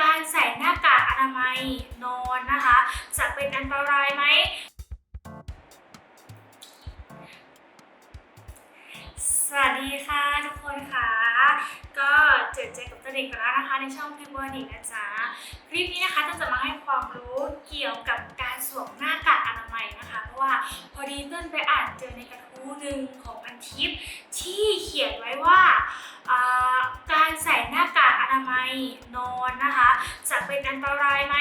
การใส่หน้ากากอนามัยนอนนะคะ จะเป็นอันตรายไหม สวัสดีค่ะทุกคนค่ะ ก็เจอเจอกับตวเด็กกันแล้วนะคะ ในช่องพิมพ์เบอร์นินะจ๊ะ คลิปนี้นะคะจะมาให้ความรู้เกี่ยวกับการสวมหน้ากากอนามัยนะคะ เพราะว่าพอดีเต้นไปอ่านเจอในกระทู้หนึ่งของพันทิปที่เขียนไว้ว่า นามัยนอนนะคะ จะเป็นอันตรายไหม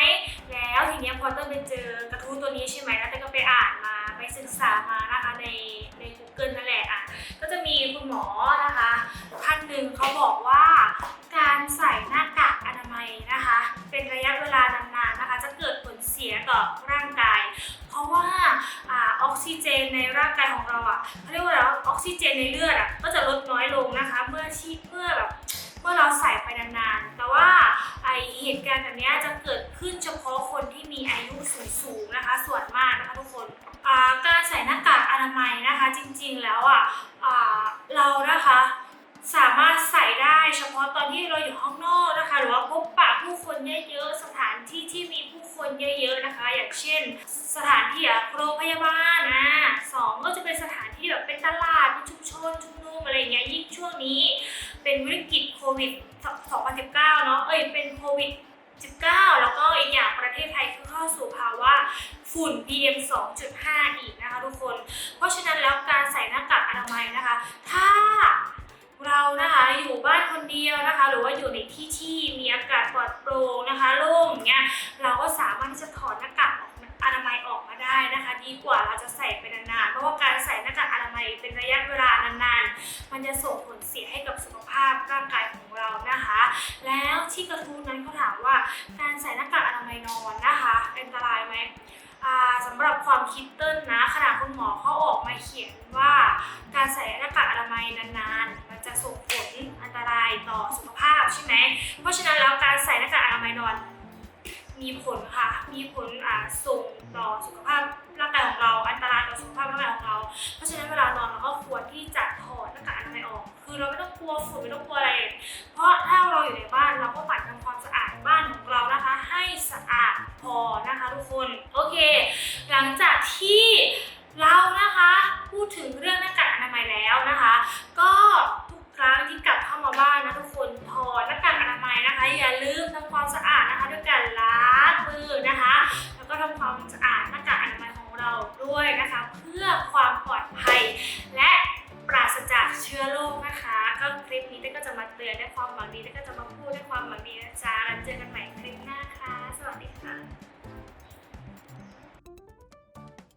แล้วทีเนี้ยพอเต้นไปเจอกระทู้ตัวนี้ใช่ไหมแล้วเต้นก็ไปอ่านมาไปศึกษามานะคะในใน Google นั่นแหละอะก็จะมีคุณหมอนะคะท่านหนึ่งเขาบอกว่าการใส่หน้ากากอนามัยนะคะ เป็นระยะเวลานานๆนะคะ จะเกิดผลเสียต่อร่างกาย เพราะว่าอออกซิเจนในร่างกายของเราอะเขาเรียกว่าอะไรออกซิเจนในเลือดอะก็จะลดน้อยลงนะคะ เมื่อที่เมื่อแบบเมื่อเราใส่ไปนานๆ แต่ว่าไอ ณ์แบบนี้จะเกิดขึ้นเฉพาะคนที่มีอายุสูงๆนะคะส่วนมากนะคะทุกคนการใส่หน้ากากอนามัยนะคะจริงๆแล้วอะเรานะคะสามารถใส่ได้เฉพาะตอนที่เราอยู่ข้างนอกนะคะ หรือว่าพบปะผู้คนเยอะๆสถานที่ที่มีผู้คนเยอะๆนะคะ อย่างเช่น สถานที่อะโรงพยาบาลนะสองก็จะเป็นสถานที่แบบเป็นตลาดเป็นชุมชนชุมนุมอะไรเงี้ยยิ่งช่วงนี้ เป็นวิกฤตโควิด2019เนาะเอ้ยเป็นโควิด 19 แล้วก็อีกอย่างประเทศไทยคือเข้าสู่ภาวะฝุ่น PM 2.5 อีกนะคะทุกคน เพราะฉะนั้นแล้วการใส่หน้ากากอนามัยนะคะ ถ้าเรานะคะอยู่บ้านคนเดียวนะคะ หรือว่าอยู่ในที่ที่มีอากาศปลอดโปร่งนะคะโล่งอย่างเงี้ยเราก็สามารถที่จะถอดหน้ากากออกอนามัยออกมาได้นะคะ ดีกว่าเราจะใส่ไปนานๆเพราะว่าการใส่หน้ากากอนามัยเป็นระยะเวลานานๆ มันจะส่งผลเสียให้กับสุขภาพร่างกายของเรานะคะ แล้วที่กระทู้นั้นเขาถามว่าการใส่หน้ากากอนามัยนอนนะคะเป็นอันตรายไหมสำหรับความคิดเต้นนะขณะคุณหมอเขาออกมาเขียนว่าการใส่หน้ากากอนามัยนานๆ มันจะส่งผลอันตรายต่อสุขภาพใช่ไหมเพราะฉะนั้นแล้วการใส่หน้ากากอนามัยนอน มีผลค่ะมีผลส่งต่อสุข คือเราไม่ต้องกลัวฝุ่นไม่ต้องกลัวอะไร เพราะถ้าเราอยู่ในบ้านเราก็ปัดทำความสะอาดบ้านของเรานะคะ ให้สะอาดพอนะคะทุกคน โอเค หลังจากที่เรานะคะพูดถึงเรื่อง ชื้อโรคนะคะ ก็คลิปนี้เต้ก็จะมาเตือนด้วยความหวังดีเต้ก็จะมาพูดด้วยความหวังดีนะจ๊ะแล้วเจอกันใหม่